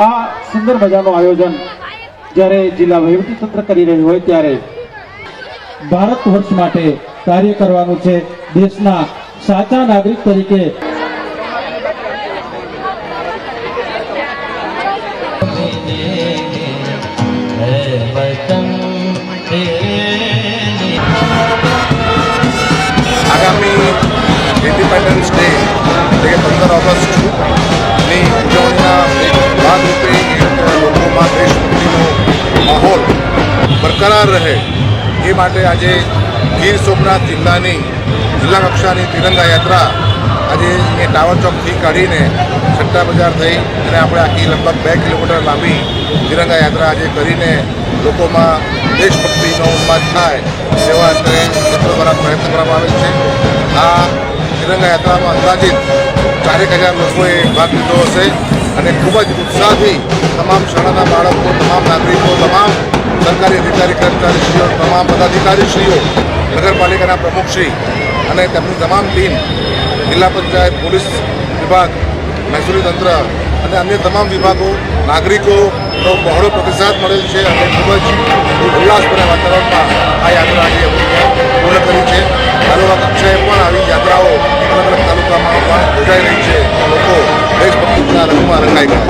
આ સુંદર મજાનું આયોજન જ્યારે જિલ્લા વહીવટીતંત્ર કરી રહ્યું હોય ત્યારે ભારત વર્ષ માટે કાર્ય કરવાનું છે દેશના સાચા નાગરિક તરીકે. બરકરાર રહે એ માટે આજે ગીર સોમનાથ જિલ્લાની, જિલ્લા કક્ષાની તિરંગા યાત્રા આજે એ ટાવર ચોકથી કાઢીને છટ્ટા બજાર થઈ અને આપણે આખી લગભગ બે કિલોમીટર લાંબી તિરંગા યાત્રા આજે કરીને લોકોમાં દેશભક્તિનો ઉન્માદ થાય તેવા અત્યારે દ્વારા પ્રયત્ન કરવામાં આવે છે. આ તિરંગા યાત્રામાં અંદાજિત ચારેક હજાર લોકોએ ભાગ લીધો હશે અને ખૂબ જ ઉત્સાહથી તમામ શાળાના બાળકો, તમામ નાગરિકો, તમામ સરકારી અધિકારી કર્મચારીશ્રીઓ, તમામ પદાધિકારીશ્રીઓ, નગરપાલિકાના પ્રમુખશ્રી અને તેમની તમામ ટીમ, જિલ્લા પંચાયત, પોલીસ વિભાગ, મહેસૂલી તંત્ર અને અન્ય તમામ વિભાગો, નાગરિકોનો બહોળો પ્રતિસાદ મળેલ છે અને ખૂબ જ ઉલ્લાસભર્યા વાતાવરણમાં આ યાત્રા આજે પૂર્ણ કરી છે. તાલુકા કક્ષાએ પણ આવી યાત્રાઓ અલગ અલગ તાલુકામાં પણ યોજાઈ રહી છે. લોકો દેશભક્તિના રંગમાં રંગાઈ ગયા